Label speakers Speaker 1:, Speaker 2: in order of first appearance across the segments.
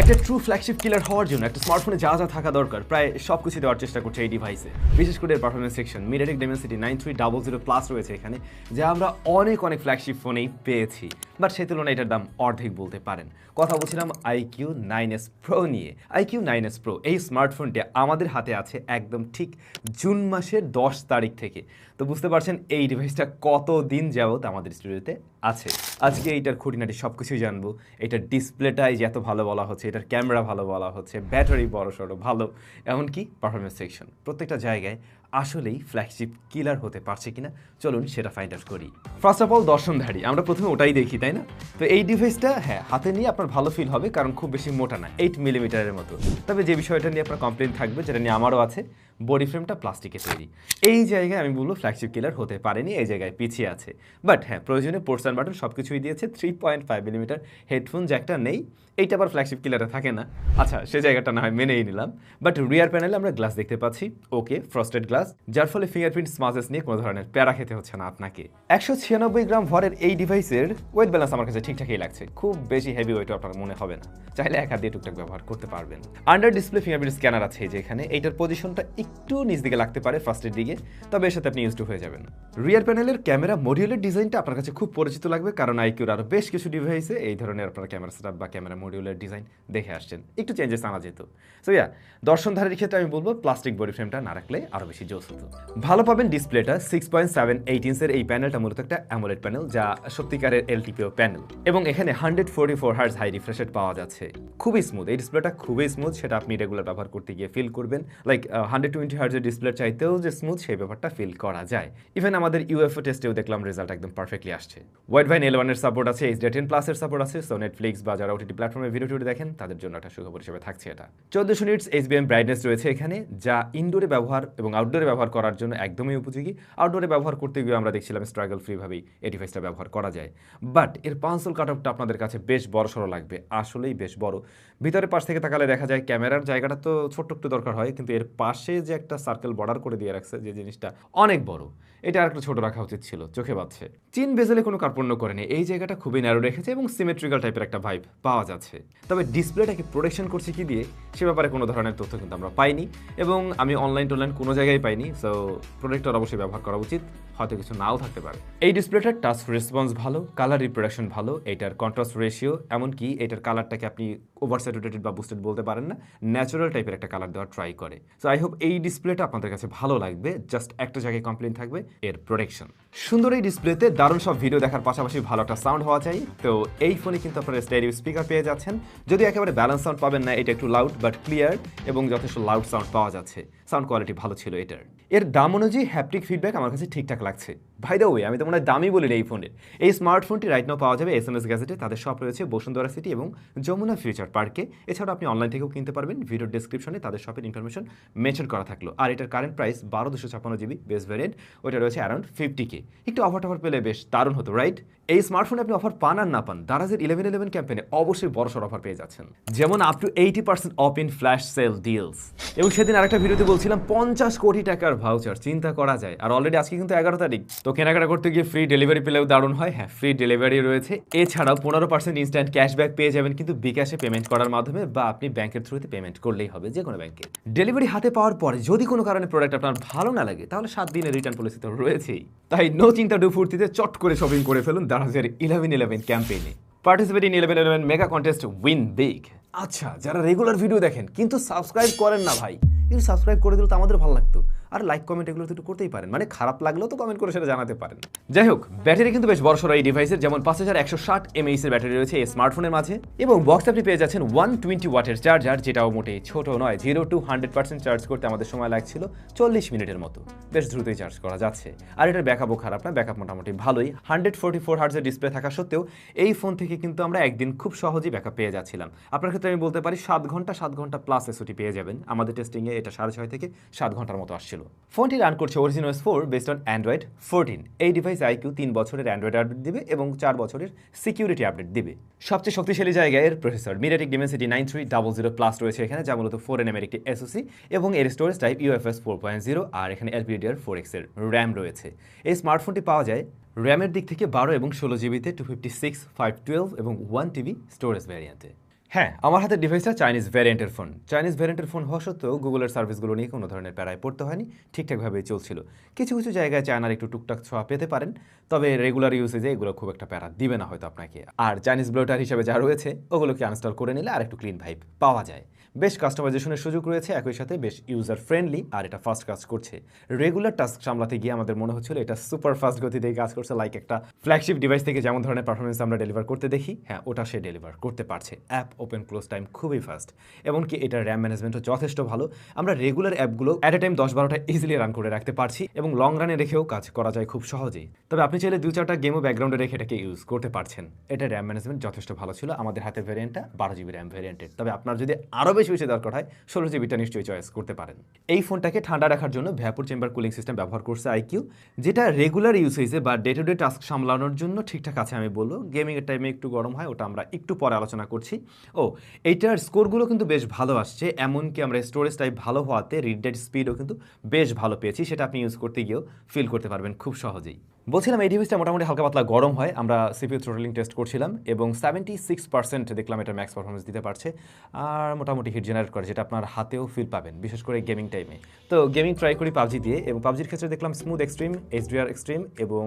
Speaker 1: একটা true flagship killer হওয়ার জন্য একটা স্মার্টফোনে যা যা থাকা দরকার, প্রায় সব কিছু দেওয়ার চেষ্টা করছে এই ডিভাইসে বিশেষ করে performance section MediaTek Dimensity nine three double zero plus রয়েছে এখানে, যা আমরা অনেক অনেক ফ্ল্যাগশিপ ফোনেই পেয়েছি। বাট সেই তুলনায় এটার দাম অর্ধেক বলতে পারেন। কথা বলছিলাম আইকিউ নাইন এস প্রো নিয়ে। আইকিউ নাইন এস প্রো এই স্মার্টফোনটি আমাদের হাতে আছে একদম ঠিক জুন মাসের দশ তারিখ থেকে। তো বুঝতে পারছেন এই ডিভাইসটা কত দিন যাবত আমাদের স্টুডিওতে আছে। আজকে এইটার খুঁটিনাটি সব কিছুই জানব। এটার ডিসপ্লেটাই যে এত ভালো বলা হচ্ছে, এটার ক্যামেরা ভালো বলা হচ্ছে, ব্যাটারি বড় সড়ো ভালো, এমনকি পারফরমেন্স সেকশন প্রত্যেকটা জায়গায় আসলেই ফ্ল্যাগশিপ কিলার হতে পারছে কিনা, চলুন সেটা ফাইন্ড আউট করি। ফার্স্ট অফ অল দর্শনধারী, আমরা প্রথমে ওটাই দেখি, তাই না? তো এই ডিভাইসটা হ্যাঁ হাতে নিয়ে আপনার ভালো ফিল হবে, কারণ খুব বেশি মোটা না এইট মিলিমিটারের মতো। তবে যে বিষয়টা নিয়ে আপনার কমপ্লেন থাকবে, যেটা নিয়ে আমারও আছে বডি ফ্রেমটা প্লাস্টিকের তৈরি। এই জায়গায় আমি বলব ফ্ল্যাগশিপ কিলার হতে পারেনি, এই জায়গায় পিছিয়ে আছে। বাট হ্যাঁ প্রয়োজনে পোর্টস অ্যান্ড বাটন সব কিছুই দিয়েছে three point five millimetre headphone জ্যাকটা নেই, এইটা আবার ফ্ল্যাগশিপ কিলারে থাকে না। আচ্ছা সে জায়গাটা না হয় মেনেই নিলাম। বাট রিয়ার প্যানেলে আমরা গ্লাস দেখতে পাচ্ছি। ওকে ফ্রস্টেড গ্লাস যার ফলে ফিঙ্গারপ্রিন্ট স্মাজেস নিয়ে কোনো ধরনের প্যারা খেতে হচ্ছে না আপনাকে। একশো ছিয়ানব্বই গ্রাম ভরের এই ডিভাইসের ওয়েট ব্যালেন্স আমার কাছে ঠিকঠাকই লাগছে। খুব বেশি হেভি ওয়েটও আপনার মনে হবে না। চাইলে এক হাত দিয়ে টুকটাক ব্যবহার করতে পারবেন। আন্ডার ডিসপ্লে ফিঙ্গারপ্রিন্ট স্ক্যানার আছে যে এখানে। এইটার পজিশনটা একটু নিচ দিকে লাগতে পারে ফার্স্টের দিকে। তবে এর সাথে আপনি ইউজ টু হয়ে যাবেন। রিয়ার প্যানেলের ক্যামেরা মডিউলের ডিজাইনটা আপনার কাছে খুব পরিচিত লাগবে, কারণ আইকিউর আরও বেশ কিছু ডিভাইসে এই ধরনের আপনার ক্যামেরা সেটআপ বা ক্যামেরা মডিউলের ডিজাইন দেখে আসছেন। একটু চেঞ্জেস আনা যেত। সো ইয়া দর্শনধারীর ক্ষেত্রে আমি বলব প্লাস্টিক বডি ফ্রেমটা না রাখলে আরও বেশি জোস ভালো পাবেন ডিসপ্লেটা সিক্স পয়েন্ট সেভেন এইট ইঞ্চের এই প্যানেলটা মূলত একটা প্যানেল যা সত্যিকারের এলটিপিও প্যানেল এবং এখানে hundred forty four hertz high refresh rate পাওয়া যাচ্ছে। খুবই স্মুথ এই ডিসপ্লেটা খুবই স্মুথ সেটা আপনি রেগুলার ব্যবহার করতে গিয়ে ফিল করবেন। লাইক হান্ড্রেড টোয়েন্টি হার্জের চাইতেও যে স্মুথ সেই ব্যাপারটা ফিল করা যায়। ইভেন আমাদের ইউএফও টেস্টেও দেখলাম রেজাল্ট একদম পারফেক্টলি আসছে। ওয়াইড ভাইন এলেভেনের সাপোর্ট আছে এইচ টেন প্লাসের সাপোর্ট আছে সো নেটফ্লিক্স বা যারা ওটিটি প্ল্যাটফর্মে ভিডিও দেখেন, তাদের জন্য একটা সুখবর হিসেবে থাকছে এটা। চোদ্দশো নিটস এইচবিএম ব্রাইটনেস রয়েছে এখানে, যা ইনডোরে ব্যবহার এবং আউটডোরে ব্যবহার করার জন্য একদমই উপযোগী। আউটডোরে ব্যবহার করতে গিয়ে আমরা দেখছিলাম স্ট্রাগল ফ্রিভাবেই এই ডিভাইসটা ব্যবহার করা যায়। বাট এর পাঁচল কাট আপনাদের কাছে বেশ বড় সড়ো লাগবে, আসলেই বেশ বড়। ভিতরে পাশ থেকে তাকালে দেখা যায় ক্যামেরার জায়গাটা তো ছোট্ট একটু দরকার হয়, কিন্তু এর পাশে যে একটা সার্কেল বর্ডার করে দিয়ে রাখছে যে জিনিসটা অনেক বড়, এটা আর একটু ছোট রাখা উচিত ছিল, চোখে পাচ্ছে চীন বেজেলে কোনো কার্পণ্য করেনি, এই জায়গাটা খুবই ন্যারো রেখেছে এবং সিমেট্রিক্যাল টাইপের একটা ভাইব পাওয়া যাচ্ছে। তবে ডিসপ্লেটাকে প্রোটেকশন করছে কি দিয়ে, সে ব্যাপারে কোনো ধরনের তথ্য কিন্তু আমরা পাইনি এবং আমি অনলাইন টনলাইন কোনো জায়গায় পাইনি সো প্রোটেক্টর অবশ্যই ব্যবহার করা উচিত, হয়তো কিছু নাও থাকতে পারে। এই ডিসপ্লেটার টাচ রেসপন্স ভালো কালার রিপ্রোডাকশন ভালো, এটার কন্ট্রাস্ট রেশিও এমনকি এটার কালারটাকে আপনি ওভার বা বুস্টেড বলতে পারেন না ন্যাচারাল টাইপের একটা কালার দেওয়ার ট্রাই করে। সো আই হোপ এই ডিসপ্লেটা আপনাদের কাছে ভালো লাগবে জাস্ট একটা জায়গায় কমপ্লেন থাকবে, এর প্রোটেকশন সুন্দর এই ডিসপ্লেতে দারুণ সব ভিডিও দেখার পাশাপাশি ভালো একটা সাউন্ড হওয়া চাই, তো এই ফোনে কিন্তু আপনারা স্টেরিও স্পিকার পেয়ে যাচ্ছেন। যদি একেবারে ব্যালেন্স সাউন্ড পাবেন না, এটা একটু লাউড বাট ক্লিয়ার এবং যথেষ্ট লাউড সাউন্ড পাওয়া যাচ্ছে। সাউন্ড কোয়ালিটি ভালো ছিল এটার। এর দাম অনুযায়ী হ্যাপটিক ফিডব্যাক আমার কাছে ঠিকঠাক লাগছে। ভাই দা ওয়ে আমি তো মনে হয় দামই বলি এই ফোনের এই স্মার্টফোনটি রাইট নাও পাওয়া যাবে এস এম এস গ্যাজেটে তাদের শপ রয়েছে বসুন্ধরা সিটি এবং যমুনা ফিউচার পার্কে এছাড়া আপনি অনলাইন থেকেও কিনতে পারবেন ভিডিও ডিসক্রিপশনে তাদের শপের ইনফরমেশন মেনশন করা থাকল। আর এটার কারেন্ট প্রাইস বারো দুশো ছাপ্পান্ন জিবি বেস ভ্যারিয়েন্ট ওইটা রয়েছে অ্যারাউন্ড ফিফটি কে একটু অফার টফার পেলে বেশ দারুণ হতো রাইট এই স্মার্টফোনে আপনি অফার পান আর না পান, দারাজের ইলেভেন ইলেভেন ক্যাম্পেনে অবশ্যই বড়সড় অফার পেয়ে যাচ্ছেন। যেমন up to eighty percent off in flash sale deals এবং সেদিন আরেকটা ভিডিওতে বলছিলাম, পঞ্চাশ কোটি টাকার ভাউচার চিন্তা করা যায়। আর অলরেডি আজকে কিন্তু এগারো তারিখ। তো কেনাকাটা করতে গিয়ে ফ্রি ডেলিভারি পেলেও দারুণ হয়। হ্যাঁ ফ্রি ডেলিভারি রয়েছে। এছাড়াও পনেরো পার্সেন্ট ইনস্ট্যান্ট ক্যাশব্যাক পেয়ে যাবেন কিন্তু বিকাশে পেমেন্ট করার মাধ্যমে বা আপনি ব্যাংকের থ্রুতে পেমেন্ট করলেই হবে যে কোনো ব্যাংকে। ডেলিভারি হাতে পাওয়ার পরে যদি কোনো কারণে প্রোডাক্ট আপনার ভালো না লাগে, তাহলে সাত দিনের রিটার্ন পলিসি তো রয়েছেই। তাই নো চিন্তা ডু ফুর্তিতে চট করে শপিং করে ফেলুন দারাজের ইলেভেন ইলেভেন ক্যাম্পেইনে participate in eleven eleven mega contest win big আচ্ছা যারা রেগুলার ভিডিও দেখেন, কিন্তু সাবস্ক্রাইব করেন না ভাই, কিন্তু সাবস্ক্রাইব করে দিলে তো আমাদের ভালো লাগতো। আর লাইক কমেন্ট এগুলো তো একটু করতেই পারেন। মানে খারাপ লাগলেও তো কমেন্ট করে সেটা জানাতে পারেন। যাই হোক ব্যাটারি কিন্তু বেশ বড় সড়ো এই ডিভাইসের যেমন পাঁচ হাজার একশো ষাট এমএইচ এর ব্যাটারি রয়েছে এই স্মার্টফোনের মাঝে। এবং বক্স আপনি পেয়ে যাচ্ছেন ওয়ান টোয়েন্টি ওয়াটের চার্জার যেটাও মোটে ছোট নয়। Zero to hundred percent charge করতে আমাদের সময় লাগছিল চল্লিশ মিনিটের মতো। বেশ দ্রুতই চার্জ করা যাচ্ছে। আর এটার ব্যাকআপও খারাপ না ব্যাকআপ মোটামুটি ভালোই। হান্ড্রেড ফোর্টি ফোর হার্জের ডিসপ্লে থাকা সত্ত্বেও এই ফোন থেকে কিন্তু আমরা একদিন খুব সহজেই ব্যাকআপ পেয়ে যাচ্ছিলাম। আপনার ক্ষেত্রে আমি বলতে পারি সাত ঘণ্টা সাত ঘণ্টা প্লাস এসওটি পেয়ে যাবেন। আমাদের টেস্টিংয়ে এটা সাড়ে ছয় থেকে সাত ঘণ্টার মতো আসছিল। ফোনটি রান করছে original four based on Android fourteen এই ডিভাইস আইকিউ তিন বছরের অ্যান্ড্রয়েড আপডেট দিবে এবং চার বছরের সিকিউরিটি আপডেট দিবে। সবচেয়ে শক্তিশালী জায়গায় এর processor MediaTek Dimensity nine three double zero plus রয়েছে এখানে, যা মূলত ফোর এন এর একটি এসওসি এবং এর storage type UFS four point zero আর এখানে এলপিডিআর ফোর এক্সের র্যাম রয়েছে। এই স্মার্টফোনটি পাওয়া যায় র্যামের দিক থেকে বারো এবং ষোলো জিবিতে two fifty six five twelve এবং ওয়ান টিবি স্টোরেজ ভ্যারিয়েন্টে হ্যাঁ আমার হাতে ডিভাইসটা চাইনিজ ভ্যারিয়েন্টের ফোন চাইনিজ ভ্যারিয়েন্টের ফোন হওয়া সত্ত্বেও গুগলের সার্ভিসগুলো নিয়ে কোনো ধরনের প্যারায় পড়তে হয়নি। ঠিকঠাকভাবেই চলছিল। কিছু কিছু জায়গায় চায়নার একটু টুকটাক ছোঁয়া পেতে পারেন। তবে রেগুলার ইউসেজে এগুলো খুব একটা প্যারা দিবে না হয়তো আপনাকে। আর চাইনিজ ব্লোটার হিসেবে যা রয়েছে, ওগুলোকে আনস্টল করে নিলে আর একটু ক্লিন ভাইব পাওয়া যায়। বেশ কাস্টমাইজেশনের সুযোগ রয়েছে, একই সাথে বেশ ইউজার ফ্রেন্ডলি আর এটা ফাস্ট কাজ করছে। রেগুলার টাস্ক সামলাতে গিয়ে আমাদের মনে হচ্ছিল এটা সুপার ফাস্ট গতিতে কাজ করছে লাইক একটা ফ্ল্যাগশিপ ডিভাইস থেকে যেমন ধরনের পারফরমেন্স আমরা ডেলিভার করতে দেখি হ্যাঁ ওটা সে ডেলিভার করতে পারছে। অ্যাপ ওপেন ক্লোজ টাইম খুবই ফাস্ট এমনকি এটার র্যাম ম্যানেজমেন্টও যথেষ্ট ভালো। আমরা রেগুলার অ্যাপগুলো অ্যাট এ টাইম দশ বারোটা ইজিলি রান করে রাখতে পারছি এবং লং রানে রেখেও কাজ করা যায় খুব সহজেই তবে আপনি চাইলে দু চারটা গেমও ব্যাকগ্রাউন্ডে রেখে এটাকে ইউজ করতে পারছেন। এটা র্যাম ম্যানেজমেন্ট যথেষ্ট ভালো ছিল। আমাদের হাতে ভ্যারিয়েন্টটা বারো জিবি র্যাম ভ্যারিয়েন্টের তবে আপনার যদি আরও বেশি বেশি দরকার হয়। ষোলো জিবিটা নিশ্চয়ই চয়েস করতে পারেন। এই ফোনটাকে ঠান্ডা রাখার জন্য ভ্যাপুর চেম্বার কুলিং সিস্টেম ব্যবহার করছে আইকিউ যেটা রেগুলার ইউসেজে বা ডে টু ডে টাস্ক সামলানোর জন্য ঠিকঠাক আছে আমি বলব। গেমিংয়ের টাইমে একটু গরম হয়, ওটা আমরা একটু পরে আলোচনা করছি। ও, এইটার স্কোরগুলো কিন্তু বেশ ভালো আসছে, এমনকি আমরা স্টোরেজ টাইপ ভালো হওয়াতে রিড স্পিডও কিন্তু বেশ ভালো পেয়েছি, সেটা আপনি ইউজ করতে গিয়েও ফিল করতে পারবেন খুব সহজেই। বলছিলাম এই ডিভাইসটা মোটামুটি হালকা পাতলা গরম হয়, আমরা সিপিউ থ্রোটলিং টেস্ট করছিলাম এবং সেভেন্টি সিক্স পার্সেন্ট দেখলাম এটা ম্যাক্স পারফরমেন্স দিতে পারছে, আর মোটামুটি হিট জেনারেট করে যেটা আপনার হাতেও ফিল পাবেন, বিশেষ করে গেমিং টাইমে তো গেমিং ট্রাই করি পাবজি দিয়ে এবং পাবজির ক্ষেত্রে দেখলাম স্মুথ এক্সট্রিম এইচডিআর এক্সট্রিম এবং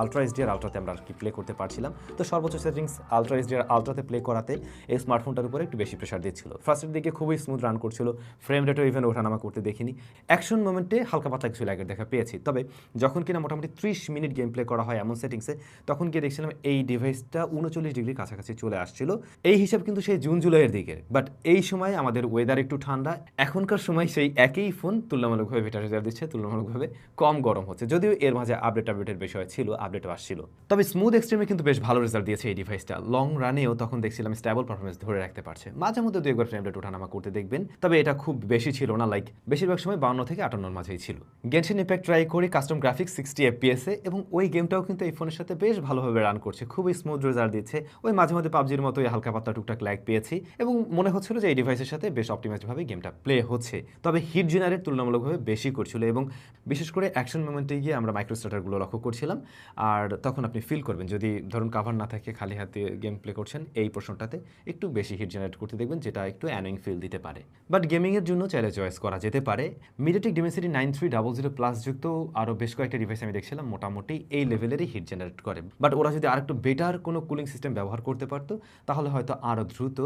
Speaker 1: আলট্রা এইচডিআর আলট্রাতে আমরা আর কি প্লে করতে পারছিলাম। তো সর্বোচ্চ সেটিংস আলট্রা এইচডিআর আলট্রাতে প্লে করাতে এই স্মার্টফোনটার উপরে একটু বেশি প্রেশার দিচ্ছিল। ফার্স্টের দিকে খুবই স্মুথ রান করছিল ফ্রেম রেটও ইভেন ওঠানামা করতে দেখিনি। অ্যাকশন মোমেন্টে হালকা পাতলা কিছু লাগের দেখা পেয়েছি। তবে যখন কিনা মোটামুটি ত্রিশ মিনিট গেম প্লে করা হয় এমন সেটিংসে তখন গিয়ে দেখছিলাম এই ডিভাইসটা উনচল্লিশ ডিগ্রির কাছাকাছি চলে আসছিল। এই হিসাব কিন্তু সেই জুন, জুলাইয়ের দিকে। বাট এই সময় আমাদের ওয়েদার একটু ঠান্ডা। এখনকার সময় সেই একই ফোন তুলনামূলকভাবে বেটার রেজাল্ট দিচ্ছে, তুলনামূলকভাবে কম গরম হচ্ছে। যদিও এর মাঝে আপডেট আপডেটের বিষয় ছিল আপডেটও আসছিল। তবে স্মুথ এক্সট্রিমে কিন্তু বেশ ভালো রেজাল্ট দিয়েছে এই ডিভাইসটা লং রানেও তখন দেখছিলাম স্টেবল পারফরমেন্স ধরে রাখতে পারছে। মাঝে মধ্যে দু একবার ফ্রেম রেট ওঠানামা করতে দেখবেন। তবে এটা খুব বেশি ছিল না। লাইক বেশিরভাগ সময় বাউন্ন থেকে আটান্নর মাঝেই ছিল। গেনশন ইম্প্যাক্ট ট্রাই করে কাস্টম গ্রাফিক্স সিক্সটি এফপিএসে এবং ওই গেমটাও কিন্তু এই ফোনের সাথে বেশ ভালোভাবে রান করছে। খুবই স্মুথ রেজাল্ট দিচ্ছে। ওই মাঝে মধ্যে পাবজির মতোই হালকা পাতলা টুকটাক লাইক পেয়েছি এবং মনে হচ্ছিল যে এই ডিভাইসের সাথে বেশ অপটিমাইজভাবে গেমটা প্লে হচ্ছে। তবে হিট জেনারেট তুলনামূলকভাবে বেশি করছিল এবং বিশেষ করে অ্যাকশন মোমেন্টে গিয়ে আমরা মাইক্রোস্টার্টারগুলো লক্ষ্য করছিলাম। আর তখন আপনি ফিল করবেন, যদি ধরুন কাভার না থাকে, খালি হাতে গেম প্লে করছেন, এই প্রশ্নটাতে একটু বেশি হিট জেনারেট করতে দেখবেন, যেটা একটু অ্যানোয়িং ফিল দিতে পারে। বাট গেমিংয়ের জন্য চাইলে চয়েস করা যেতে পারে। MediaTek Dimensity nine three double zero plus যুক্ত আরও বেশ কয়েকটা ডিভাইস আমি দেখছিলাম, মোটামুটি এই লেভেলেরই হিট জেনারেট করে। বাট ওরা যদি আরেকটু বেটার কোনো কুলিং সিস্টেম ব্যবহার করতে পারতো, তাহলে হয়তো আরও দ্রুত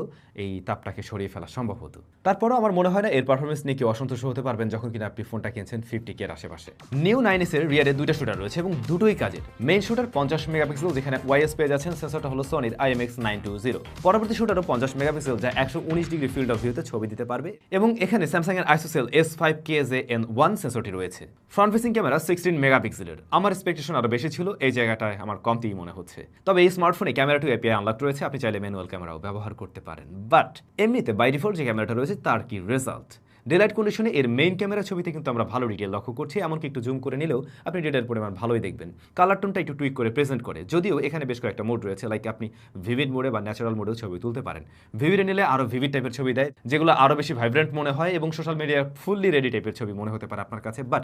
Speaker 1: এই তাপটাকে সরিয়ে ফেলা সম্ভব হতো। তারপরও আমার মনে হয় না এর পারফরমেন্স নিয়ে কেউ অসন্তুষ্ট হতে পারবেন যখন কিনা আপনি ফোনটা কিনছেন ফিফটি কে আশেপাশে। নিউ নাইন এস এর রিয়ারে দুইটা শুটার রয়েছে এবং দুটোই কাজের। মেন শুটার পঞ্চাশ মেগাপিক্সেল যেখানে ওয়াইএস পেয়ে যাচ্ছেন সেন্সরটা হলো সনির আইএমএক্স নাইন টু জিরো পরবর্তী শুটারও পঞ্চাশ মেগাপিক্সেল যা একশো উনিশ ডিগ্রি ফিল্ড অফ ভিউতে ছবি দিতে পারবে এবং এখানে স্যামসাং এর ISOCELL S five K J N one সেন্সরটি রয়েছে। ফ্রন্ট ফেসিং ক্যামেরা সিক্সটিন মেগাপিক্সেলের আমার এক্সপেকটেশন আরও বেশি ছিল, এই জায়গাটায় আমার কমতেই মনে হচ্ছে। তবে এই স্মার্টফোনে ক্যামেরা টু এপিআই আনলক রয়েছে, আপনি চাইলে ম্যানুয়াল ক্যামেরাও ব্যবহার করতে পারেন। বাট, এমনিতে বাই ডিফল্ট যে ক্যামেরাটা রয়েছে, তার কি রেজাল্ট ডেলাইট কন্ডিশনে এর মেইন ক্যামেরা ছবিতে কিন্তু আমরা ভালো ডিটেল লক্ষ্য করছি, এমনকি একটু জুম করে নিলেও আপনি ডেটার পরিমাণ ভালোই দেখবেন। কালার টোনটা একটু টুইক করে প্রেজেন্ট করে, যদিও এখানে বেশ কয়েকটা মোড রয়েছে লাইক আপনি ভিভিড মোডে বা ন্যাচারাল মোডেও ছবি তুলতে পারেন। ভিভিডে নিলে আরও ভিভিড টাইপের ছবি দেয়, যেগুলো আরও বেশি ভাইব্রেন্ট মনে হয় এবং সোশ্যাল মিডিয়া ফুললি রেডি টাইপের ছবি মনে হতে পারে আপনার কাছে। বাট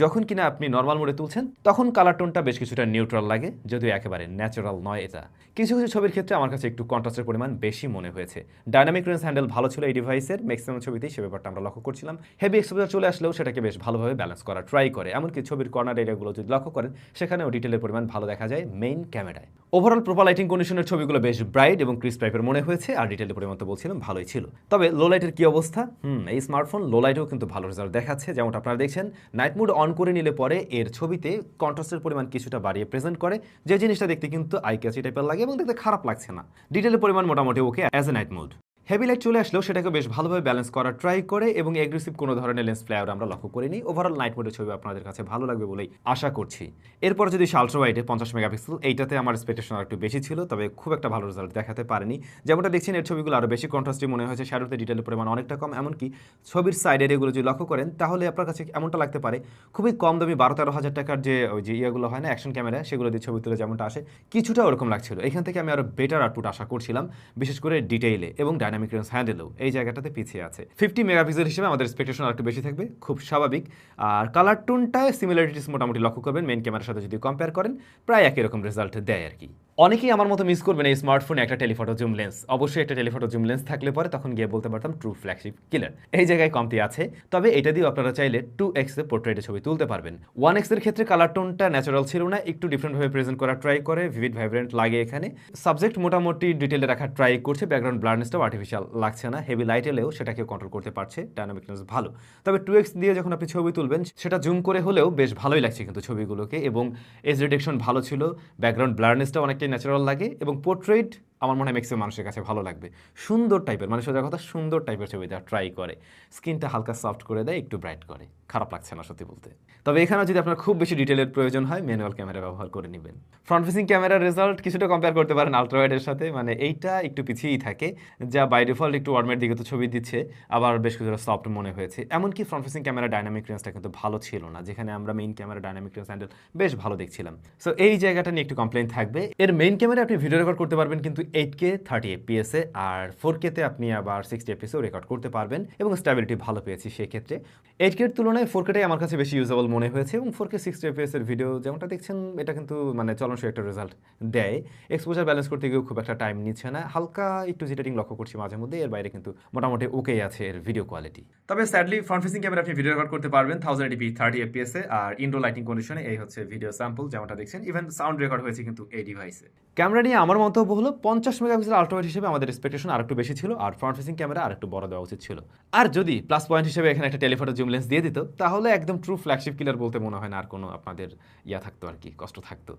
Speaker 1: যখন কিনা আপনি নর্মাল মোডে তুলছেন, তখন কালার টোনটা বেশ কিছুটা নিউট্রাল লাগে, যদিও একেবারে ন্যাচারাল নয় এটা। কিছু কিছু ছবির ক্ষেত্রে আমার কাছে একটু কন্ট্রাস্টের পরিমাণ বেশি মনে হয়েছে। ডাইনামিক রেঞ্জ হ্যান্ডেল ভালো ছিল এই ডিভাইসের ম্যাক্সিমাম ছবিতেই সে ব্যাপারটা আমরা লক্ষ্য করছিলাম। হেভি এক্সপোজার চলে আসলেও সেটাকে বেশ ভালোভাবে ব্যালেন্স করা ট্রাই করে। এমনকি ছবির কর্নার এরিয়াগুলো যদি লক্ষ্য করেন, সেখানেও ডিটেলের পরিমাণ ভালো দেখা যায় মেইন ক্যামেরায় ওভারঅল প্রপার লাইটিং কন্ডিশনের ছবিগুলো বেশ ব্রাইট এবং ক্রিস টাইপের মনে হয়েছে, আর ডিটেলের পরিমাণ তো বলছিলাম, ভালোই ছিল। তবে লো লাইটের কি অবস্থা? হুম, এই স্মার্টফোন লো লাইটেও কিন্তু ভালো রেজাল্ট দেখাচ্ছে যেমন আপনারা দেখছেন। নাইট মুড অন করে নিলে পরে এর ছবিতে কন্ট্রাস্টের পরিমাণ কিছুটা বাড়িয়ে প্রেজেন্ট করে। যে জিনিসটা দেখতে কিন্তু আইক্যাচি টাইপের লাগে এবং দেখতে খারাপ লাগছে না। ডিটেলের পরিমাণ মোটামুটি okay as a night mode heavy light চলে আসলেও সেটাকে বেশ ভালোভাবে ব্যালেন্স করার ট্রাই করে এবং এগ্রেসিভ কোনো ধরনের লেন্স ফ্লায়ার আমরা লক্ষ্য করিনি। ওভারঅল নাইট মোডের ছবি আপনাদের কাছে ভালো লাগবে বলেই আশা করছি। এরপর যদি আলট্রা ওয়াইডে পঞ্চাশ মেগাপিক্সেল এইটাতে আমার এক্সপেকটেশন একটু বেশি ছিল, তবে খুব একটা ভালো রেজাল্ট দেখাতে পারেনি। যেমনটা দেখছেন, এর ছবিগুলো আরও বেশি কন্ট্রাস্টে মনে হয়েছে শ্যাডোতে ডিটেলের পরিমাণ অনেকটা কম, এমনকি ছবির সাইডের এগুলো যদি লক্ষ্য করেন, তাহলে আপনার কাছে এমনটা লাগতে পারে, খুবই কম দামি বারো তেরো হাজার টাকার যে ওই যে ইয়েগুলো হয় না অ্যাকশন ক্যামেরা সেগুলো দিয়ে ছবি তুলে যেমনটা আসে, কিছুটা ওরকম লাগছিল। এখান থেকে আমি আরও বেটার আউটপুট আশা করছিলাম, বিশেষ করে ডিটেইলে এবং ডাইনামিক রেঞ্জ হ্যান্ডেলও এই জায়গাটাতে পিছিয়ে আছে। ফিফটি মেগাপিক্সেল হিসেবে আমাদের এক্সপেকটেশন একটু বেশি থাকবে, খুব স্বাভাবিক। আর কালার টোনটায় সিমিলারিটিস মোটামুটি লক্ষ্য করবেন মেন ক্যামেরার সাথে যদি কম্পেয়ার করেন, প্রায় একই রকম রেজাল্ট দেয় আর কি। অনেকেই আমার মতো মিস করবেন এই স্মার্টফোনে একটা টেলিফটো জুম লেন্স অবশ্যই একটা টেলিফটো জুম লেন্স থাকলে পরে তখন গিয়ে বলতে পারতাম ট্রু ফ্ল্যাগশিপ কিলার এই জায়গায় কমতি আছে। তবে এটা দিয়েও আপনারা চাইলে টু এক্স পোর্ট্রেটে ছবি তুলতে পারবেন। ওয়ান এক্সের ক্ষেত্রে কালার টোনটা ন্যাচারাল ছিল না, একটু ডিফারেন্টভাবে প্রেজেন্ট করার ট্রাই করে ভিভিড ভাইব্রেন্ট লাগে এখানে। সাবজেক্ট মোটামুটি ডিটেলে রাখার ট্রাই করছে ব্যাকগ্রাউন্ড ব্লারনেসটাও আর্টিফিশিয়াল লাগছে না। হেভি লাইট এলেও সেটাকে কন্ট্রোল করতে পারছে ডায়নামিকনেস ভালো। তবে টু এক্স দিয়ে যখন আপনি ছবি তুলবেন, সেটা জুম করে হলেও বেশ ভালোই লাগছে কিন্তু ছবিগুলোকে। এবং এজ রিডেকশন ভালো ছিল ব্যাকগ্রাউন্ড ব্লারনেসটা অনেকটাই ন্যাচারাল লাগে এবং পোর্ট্রেট আমার মনে হয় ম্যাক্সিমাম মানুষের কাছে ভালো লাগবে। সুন্দর টাইপের মানে সোজা কথা, সুন্দর টাইপের ছবি দেওয়া ট্রাই করে। স্কিনটা হালকা সফট করে দেয়, একটু ব্রাইট করে। খারাপ লাগছে না সত্যি বলতে। তবে এখানে যদি আপনার খুব বেশি ডিটেলের প্রয়োজন হয় ম্যানুয়াল ক্যামেরা ব্যবহার করে নেবেন। ফ্রন্ট ফেসিং ক্যামেরার রেজাল্ট কিছুটা কম্পেয়ার করতে পারেন আলট্রাওয়াইডের সাথে মানে এইটা একটু পিছিয়েই থাকে, যা বাই ডিফল্ট একটু ওয়ার্মের দিকে তো ছবি দিচ্ছে, আবার বেশ কিছুটা সফট মনে হয়েছে। এমনকি ফ্রন্ট ফেসিং ক্যামেরা ডাইনামিক রেঞ্জটা কিন্তু ভালো ছিল না, যেখানে আমরা main camera dynamic range handle বেশ ভালো দেখছিলাম। সো এই জায়গাটা নিয়ে একটু কমপ্লেন থাকবে। এর মেইন ক্যামেরা আপনি ভিডিও রেকর্ড করতে পারবেন, কিন্তু এইট কে থার্টি এফপিএসে আর ফোর কেতে আপনি আবার সিক্সটি এফপিএসেও রেকর্ড করতে পারবেন এবং স্ট্যাবিলিটি ভালো পেয়েছি সেক্ষেত্রে। এইট কের তুলনায় ফোর কেটাই আমার কাছে বেশি ইউজেবল মনে হয়েছে এবং ফোর কে সিক্সটি এফপিএস এর ভিডিও যেমনটা দেখছেন এটা কিন্তু মানে চলনসই একটা রেজাল্ট দেয়। এক্সপোজার ব্যালেন্স করতে গিয়েও খুব একটা টাইম নিচ্ছে না। হালকা একটু জিটারিং লক্ষ্য করছি মাঝে মধ্যে এর বাইরে কিন্তু মোটামুটি ওকেই আছে এর ভিডিও কোয়ালিটি তবে স্যাডলি ফ্রন্ট ফেসিং ক্যামেরা আপনি ভিডিও রেকর্ড করতে পারবেন thousand eighty p thirty FPS আর ইনডোর লাইটিং কন্ডিশনে এই হচ্ছে ভিডিও স্যাম্পল যেমনটা দেখছেন। ইভেন সাউন্ড রেকর্ড হয়েছে কিন্তু এই ডিভাইসে ক্যামেরা নিয়ে আমার মন্তব্য হলো পঞ্চাশ মেগাপিক্সেল আল্ট্রাওয়াইড হিসেবে আমাদের এক্সপেকটেশন আর একটু বেশি ছিল, আর ফ্রন্ট ফেসিং ক্যামেরা আর একটু বড় দেওয়া উচিত ছিল। আর যদি প্লাস পয়েন্ট হিসেবে এখানে একটা টেলিফটো জুম লেন্স দিয়ে দিত, তাহলে একদম ট্রু ফ্ল্যাগশিপ কিলার বলতে মনে হয় না আর কোনো আপনাদের ইয়া থাকতো আর কি, কষ্ট থাকতো।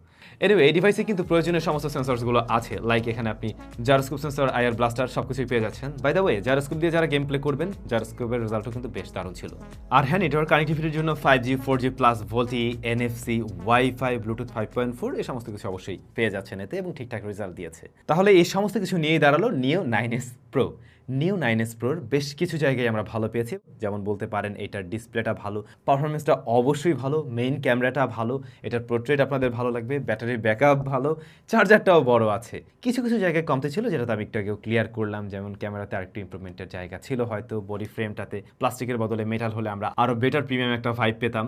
Speaker 1: এনিওয়ে এই ডিভাইসে কিন্তু প্রয়োজনীয় সমস্ত সেন্সরসগুলো আছে লাইক এখানে আপনি জারোস্কোপ সেন্সর আয়ার ব্লাস্টার সব কিছুই পেয়ে যাচ্ছেন। বাই দ্য ওয়ে জারোস্কোপ দিয়ে যারা গেম প্লে করবেন জারোস্কোপের রেজাল্টও কিন্তু বেশ দারুণ ছিল। আর হ্যাঁ নেটওয়ার্ক কানেক্টিভিটির জন্য five G four G plus VoLTE NFC WiFi Bluetooth five point four এই সমস্ত কিছু অবশ্যই পেয়ে যাচ্ছেন এতে এবং ঠিকঠাক রেজাল্ট দিয়েছে। তাহলে এই সমস্ত কিছু নিয়েই দাঁড়াল Neo nine S Pro. Neo nine S প্রোর বেশ কিছু জায়গায় আমরা ভালো পেয়েছি। যেমন বলতে পারেন এটার ডিসপ্লেটা ভালো, পারফরমেন্সটা অবশ্যই ভালো মেইন ক্যামেরাটা ভালো, এটার পোর্ট্রেট আপনাদের ভালো লাগবে ব্যাটারির ব্যাকআপ ভালো চার্জারটাও বড় আছে। কিছু কিছু জায়গায় কমতে ছিল, যেটা আমি একটু আগেও ক্লিয়ার করলাম, যেমন ক্যামেরাতে আরেকটু ইমপ্রুভমেন্টের জায়গা ছিল হয়তো বডি ফ্রেমটাতে প্লাস্টিকের বদলে মেটাল হলে আমরা আরও বেটার প্রিমিয়াম একটা ভাইব পেতাম।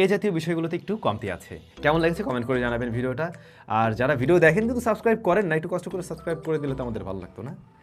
Speaker 1: এই জাতীয় বিষয়গুলোতে একটু কমতি আছে। কেমন লাগছে কমেন্ট করে জানাবেন ভিডিওটা। আর যারা ভিডিও দেখেন কিন্তু সাবস্ক্রাইব করেন না, একটু কষ্ট করে সাবস্ক্রাইব করে দিলে তো আমাদের ভালো লাগতো না।